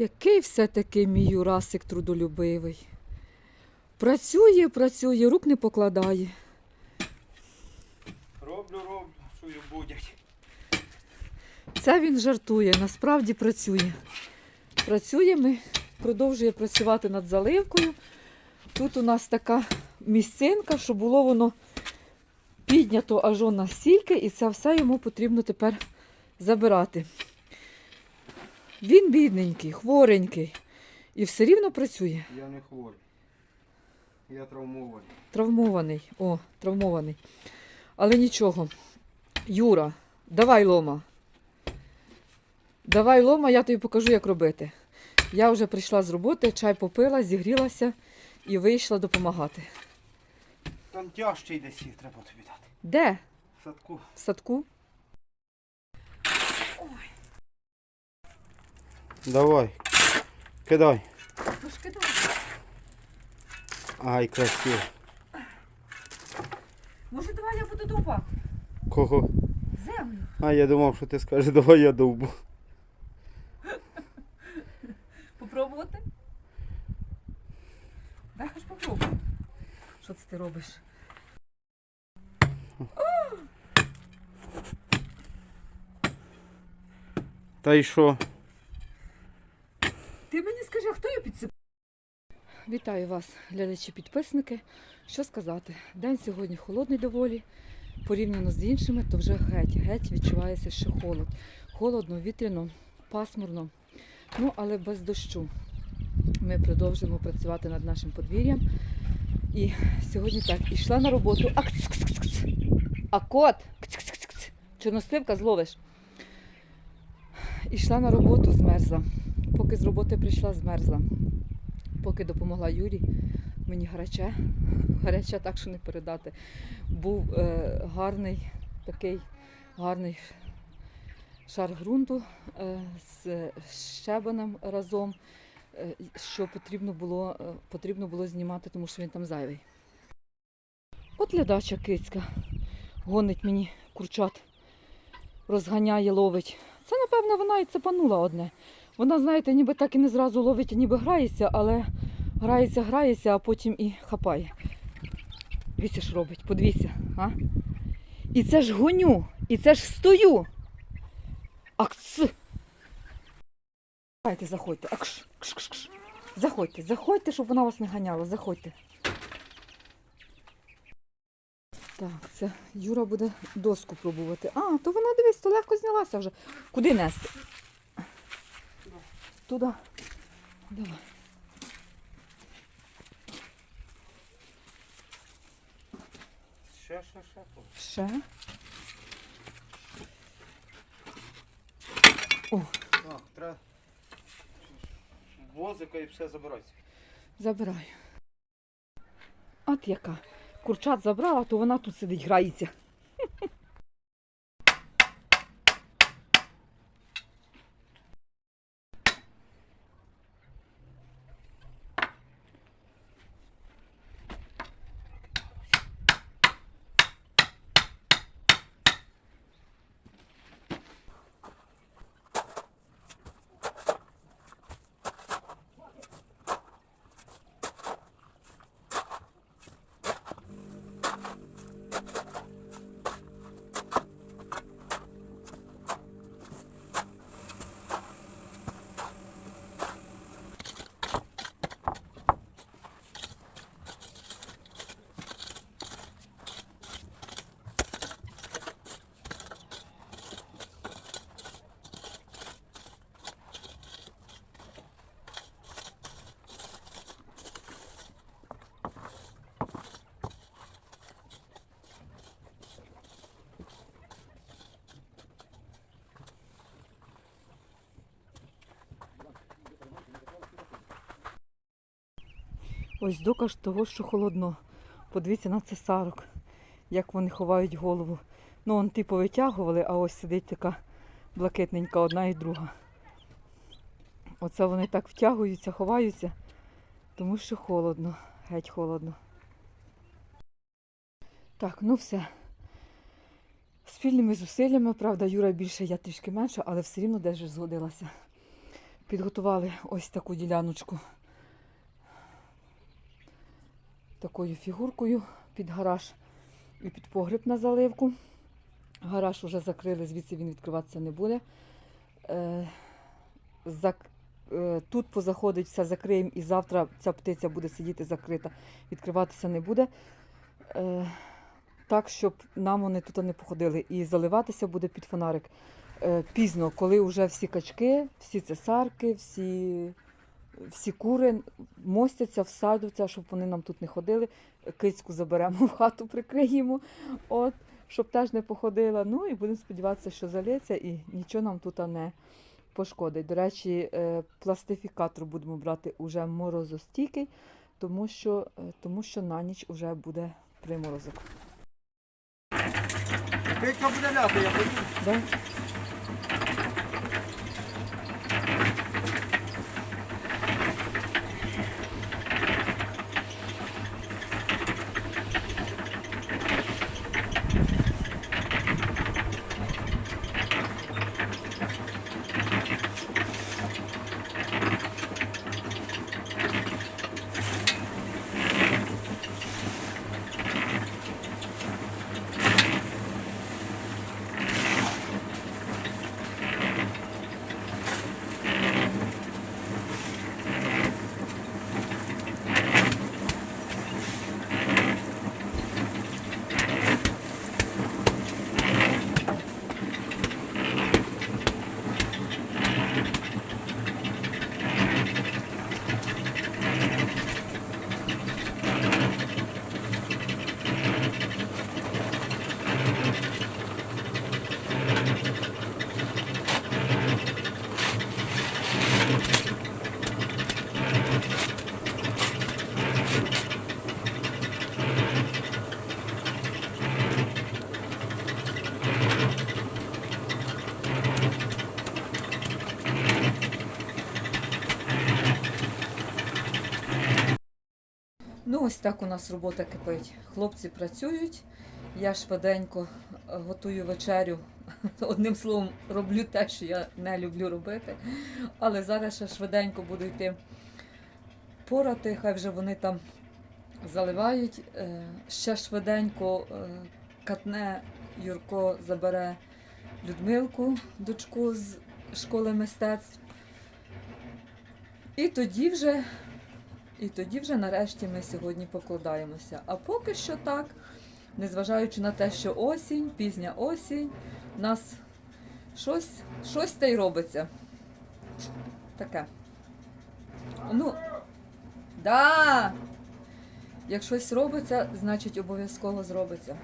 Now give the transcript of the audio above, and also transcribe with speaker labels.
Speaker 1: Який все-таки мій Юрасик трудолюбивий. Працює, працює, рук не покладає.
Speaker 2: Роблю, роблю, й будять.
Speaker 1: Це він жартує, насправді працює. Працює, ми продовжує працювати над заливкою. Тут у нас така місцинка, що було воно піднято аж он настільки, і це все йому потрібно тепер забирати. Він бідненький, хворенький. І все рівно працює.
Speaker 2: Я не хворий. Я травмований.
Speaker 1: Травмований. О, травмований. Але нічого. Юра, давай лома. Давай лома, я тобі покажу, як робити. Я вже прийшла з роботи, чай попила, зігрілася і вийшла допомагати.
Speaker 2: Там тяжчий десь є, треба тобі дати.
Speaker 1: Де?
Speaker 2: В садку.
Speaker 1: В садку?
Speaker 2: Давай. Кидай. Ай, красиво.
Speaker 1: Може, давай я буду довбати
Speaker 2: Кого?
Speaker 1: землю.
Speaker 2: А, я думав, що ти скажеш, давай я довбу.
Speaker 1: Попробувати? Дай хоч попробуй. Що це ти робиш?
Speaker 2: Та й що?
Speaker 1: Скажи, хто її підсипав? Вітаю вас, глядачі-підписники. Що сказати? День сьогодні холодний доволі. Порівняно з іншими, то вже геть, геть відчувається ще холод. Холодно, вітряно, пасмурно. Ну, але без дощу. Ми продовжуємо працювати над нашим подвір'ям. І сьогодні так, ішла на роботу. А, кц, кц, кц, кц. а кот! Чорносливка зловиш. Ішла на роботу, змерзла. Поки з роботи прийшла, змерзла. Поки допомогла Юрі, мені гаряче. Гаряче так, що не передати. Був е, гарний, такий гарний шар ґрунту е, з щебенем разом, е, що потрібно було, е, потрібно було знімати, тому що він там зайвий. От лядача кицька гонить мені курчат, розганяє, ловить. Це, напевно, вона і цепанула одне. Вона, знаєте, ніби так і не зразу ловить, ніби грається, але грається, грається, а потім і хапає. Дивіться, що робить, подивіться. А? І це ж гоню, і це ж стою. Акц. Давайте, заходьте. Акш, кш, кш, кш. Заходьте, заходьте, щоб вона вас не ганяла. Заходьте. Так, це Юра буде доску пробувати. А, то вона, дивись, то легко знялася вже. Куди нести? Туди. Давай.
Speaker 2: Ще, ще, ще.
Speaker 1: Ще.
Speaker 2: Так, треба. Возика і все забирайся.
Speaker 1: Забираю. От яка. Курчат забрала, то вона тут сидить, грається. Ось доказ того, що холодно. Подивіться на цесарок, як вони ховають голову. Ну, он ті повитягували, а ось сидить така блакитненька одна і друга. Оце вони так втягуються, ховаються, тому що холодно, геть холодно. Так, ну все. Спільними зусиллями, правда, Юра більше, я трішки менше, але все рівно десь згодилася. Підготували ось таку діляночку такою фігуркою під гараж і під погреб на заливку. Гараж вже закрили, звідси він відкриватися не буде. Е, е, Тут позаходить все закриємо і завтра ця птиця буде сидіти закрита, відкриватися не буде. Е, Так, щоб нам вони тут не походили. І заливатися буде під фонарик пізно, коли вже всі качки, всі цесарки, всі, всі кури мостяться, всадяться, щоб вони нам тут не ходили. Кицьку заберемо в хату, прикриємо, от, щоб теж не походила. Ну і будемо сподіватися, що залється і нічого нам тут не пошкодить. До речі, е, пластифікатор будемо брати уже морозостійкий, тому що, е, тому що на ніч вже буде приморозок.
Speaker 2: Петька буде ляти, я.
Speaker 1: Да? Ну, ось так у нас робота кипить. Хлопці працюють, я швиденько е, готую вечерю. Одним словом, роблю те, що я не люблю робити. Але зараз ще швиденько буду йти порати, хай вже вони там заливають. Е, Ще швиденько е, катне Юрко забере Людмилку, дочку з школи мистецтв. І тоді вже і тоді вже нарешті ми сьогодні покладаємося. А поки що так, незважаючи на те, що осінь, пізня осінь, у нас щось, щось та й робиться. Таке. Ну, да! Як щось робиться, значить обов'язково зробиться.